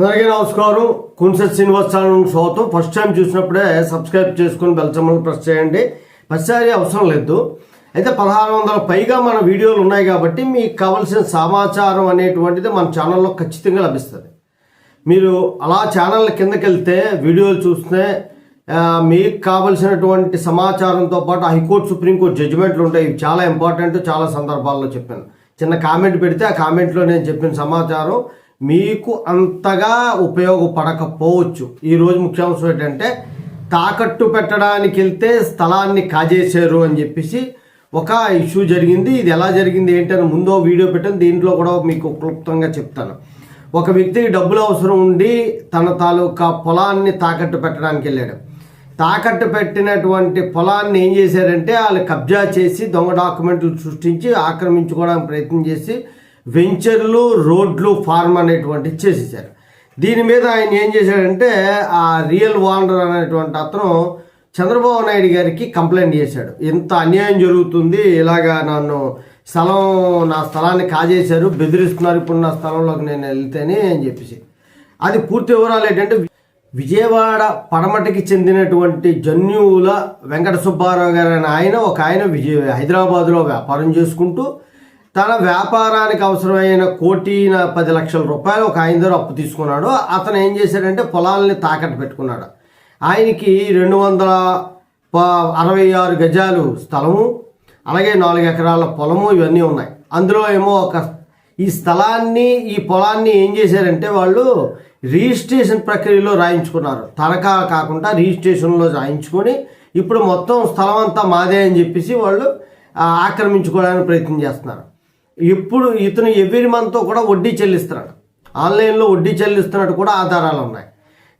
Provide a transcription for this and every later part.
అందరికీ నమస్కారం. కున్సెట్ శ్రీనివాస్ ఛానల్ స్వాగతం. ఫస్ట్ టైం చూసినప్పుడే సబ్స్క్రైబ్ చేసుకుని బెల్ ప్రెస్ చేయండి. ప్రతిసారి అవసరం లేదు. అయితే పదహారు వందల పైగా మన వీడియోలు ఉన్నాయి కాబట్టి మీకు కావాల్సిన సమాచారం అనేటువంటిది మన ఛానల్లో ఖచ్చితంగా లభిస్తుంది. మీరు అలా ఛానల్ కిందకి వెళ్తే వీడియోలు చూస్తే మీకు కావలసినటువంటి సమాచారంతో పాటు హైకోర్టు సుప్రీంకోర్టు జడ్జిమెంట్లు ఉంటాయి. ఇవి చాలా ఇంపార్టెంట్ చాలా సందర్భాల్లో చెప్పాను. చిన్న కామెంట్ పెడితే ఆ కామెంట్లో నేను చెప్పిన సమాచారం మీకు అంతగా ఉపయోగపడకపోవచ్చు. ఈరోజు ముఖ్యాంశం ఏంటంటే తాకట్టు పెట్టడానికి వెళ్తే స్థలాన్ని కాజేశారు అని చెప్పేసి ఒక ఇష్యూ జరిగింది. ఇది ఎలా జరిగింది ఏంటని ముందో వీడియో పెట్టాను. దీంట్లో కూడా మీకు క్లుప్తంగా చెప్తాను. ఒక వ్యక్తికి డబ్బులు అవసరం ఉండి తన తాలూకా పొలాన్ని తాకట్టు పెట్టడానికి వెళ్ళాడు. తాకట్టు పెట్టినటువంటి పొలాన్ని ఏం చేశారంటే వాళ్ళు కబ్జా చేసి దొంగ డాక్యుమెంట్లు సృష్టించి ఆక్రమించుకోవడానికి ప్రయత్నం చేసి వెంచర్లు రోడ్లు ఫార్మ్ అనేటువంటి చేసేసారు దీని మీద ఆయన ఏం చేశాడంటే ఆ రియల్ వాండర్ అనేటువంటి అతను చంద్రబాబు నాయుడు గారికి కంప్లైంట్ చేశాడు. ఇంత అన్యాయం జరుగుతుంది ఇలాగా నన్ను స్థలం నా స్థలాన్ని కాజేశారు బెదిరిస్తున్నారు ఇప్పుడు నా స్థలంలోకి నేను వెళ్తేనే అని చెప్పేసి. అది పూర్తి వివరాలు ఏంటంటే విజయవాడ పడమటికి చెందినటువంటి జన్యువుల వెంకట సుబ్బారావు గారు అనే ఆయన ఒక ఆయన విజయ హైదరాబాద్లో వ్యాపారం చేసుకుంటూ తన వ్యాపారానికి అవసరమైన కోటి పది లక్షల రూపాయలు ఒక ఆయన దగ్గర అప్పు తీసుకున్నాడు. అతను ఏం చేశాడంటే పొలాలని తాకట్టు పెట్టుకున్నాడు. ఆయనకి రెండు వందల ప- అరవై ఆరు గజాలు స్థలము అలాగే నాలుగు ఎకరాల పొలము ఇవన్నీ ఉన్నాయి. అందులో ఏమో ఒక ఈ స్థలాన్ని ఈ పొలాన్ని ఏం చేశారంటే వాళ్ళు రిజిస్ట్రేషన్ ప్రక్రియలో రాయించుకున్నారు. తనఖా కాకుండా రిజిస్ట్రేషన్లో రాయించుకొని ఇప్పుడు మొత్తం స్థలం అంతా మాదే అని చెప్పేసి వాళ్ళు ఆక్రమించుకోవడానికి ప్రయత్నం చేస్తున్నారు. ఇప్పుడు ఇతను ఎవ్రీ మంత్ కూడా వడ్డీ చెల్లిస్తున్నాడు. ఆన్లైన్లో వడ్డీ చెల్లిస్తున్నట్టు కూడా ఆధారాలు ఉన్నాయి.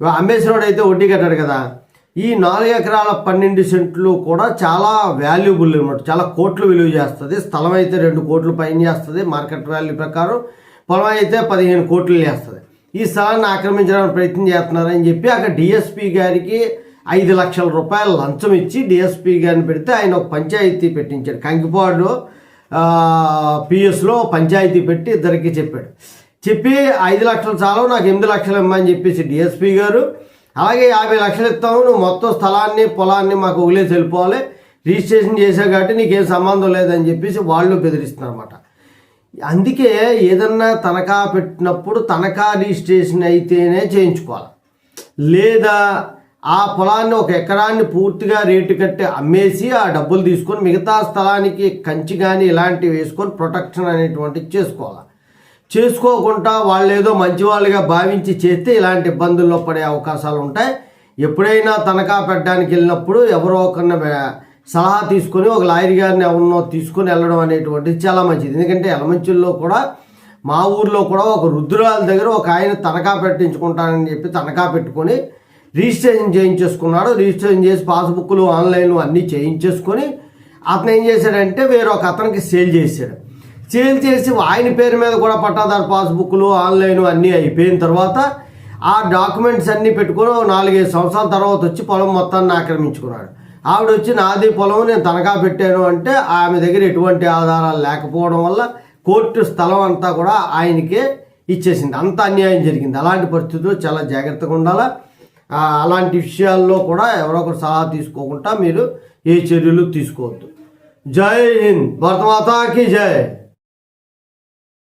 ఇవ- అమ్మేసినోడు అయితే వడ్డీ కట్టాడు కదా. ఈ నాలుగు ఎకరాల పన్నెండు సెంట్లు కూడా చాలా వాల్యుబుల్ అనమాట చాలా కోట్లు విలువ చేస్తుంది. స్థలం అయితే రెండు కోట్లు పైన చేస్తుంది. మార్కెట్ వాల్యూ ప్రకారం పొలం అయితే పదిహేను కోట్లు చేస్తుంది. ఈ స్థలాన్ని ఆక్రమించడానికి ప్రయత్నం చేస్తున్నారని చెప్పి అక్కడ డిఎస్పి గారికి ఐదు లక్షల రూపాయలు లంచం ఇచ్చి డిఎస్పి గారిని పెడితే ఆయన ఒక పంచాయతీ పెట్టించాడు. కంకిపాడు పిఎస్లో పంచాయతీ పెట్టి ఇద్దరికి చెప్పాడు. చెప్పి ఐదు లక్షలు చాలు నాకు ఎనిమిది లక్షలు ఇమ్మని చెప్పేసి డిఎస్పి గారు అలాగే యాభై లక్షలు ఇస్తాము నువ్వు మొత్తం స్థలాన్ని పొలాన్ని మాకు వదిలేసి వెళ్ళిపోవాలి రిజిస్ట్రేషన్ చేశావు కాబట్టి నీకేం సంబంధం లేదని చెప్పేసి వాళ్ళు బెదిరిస్తున్నారు అనమాట అందుకే ఏదన్నా తనఖా పెట్టినప్పుడు తనఖా రిజిస్ట్రేషన్ అయితేనే చేయించుకోవాలి. లేదా ఆ పొలాన్ని ఒక ఎకరాన్ని పూర్తిగా రేటు కట్టి అమ్మేసి ఆ డబ్బులు తీసుకొని మిగతా స్థలానికి కంచి కానీ ఇలాంటివి వేసుకొని ప్రొటెక్షన్ అనేటువంటిది చేసుకోవాలి. చేసుకోకుండా వాళ్ళు ఏదో మంచి వాళ్ళుగా భావించి చేస్తే ఇలాంటి ఇబ్బందుల్లో పడే అవకాశాలు ఉంటాయి. ఎప్పుడైనా తనఖా పెట్టడానికి వెళ్ళినప్పుడు ఎవరో ఒకరిని సలహా తీసుకొని ఒక లాయర్ గారిని ఎవరినో తీసుకొని వెళ్ళడం అనేటువంటిది చాలా మంచిది. ఎందుకంటే ఎలమంచుల్లో కూడా మా ఊర్లో కూడా ఒక రుద్రాల దగ్గర ఒక ఆయన తనఖా పెట్టించుకుంటానని చెప్పి తనఖా పెట్టుకొని రిజిస్ట్రేషన్ చేయించేసుకున్నాడు. రిజిస్ట్రేషన్ చేసి పాస్బుక్లు ఆన్లైన్ అన్నీ చేయించేసుకొని అతను ఏం చేశాడంటే వేరొక అతనికి సేల్ చేశాడు. సేల్ చేసి ఆయన పేరు మీద కూడా పట్టాదారు పాస్బుక్లు ఆన్లైన్ అన్నీ అయిపోయిన తర్వాత ఆ డాక్యుమెంట్స్ అన్నీ పెట్టుకొని నాలుగైదు సంవత్సరాల తర్వాత వచ్చి పొలం మొత్తాన్ని ఆక్రమించుకున్నాడు. ఆవిడ వచ్చి నాది పొలం నేను తనఖా పెట్టాను అంటే ఆమె దగ్గర ఎటువంటి ఆధారాలు లేకపోవడం వల్ల కోర్టు స్థలం అంతా కూడా ఆయనకే ఇచ్చేసింది. అంత అన్యాయం జరిగింది. అలాంటి పరిస్థితుల్లో చాలా జాగ్రత్తగా ఉండాలా? అలాంటి విషయాల్లో కూడా ఎవరో ఒకరు సలహా తీసుకోకుండా మీరు ఏ చర్యలు తీసుకోవద్దు. జై హింద్. భరతమాతాకి జై.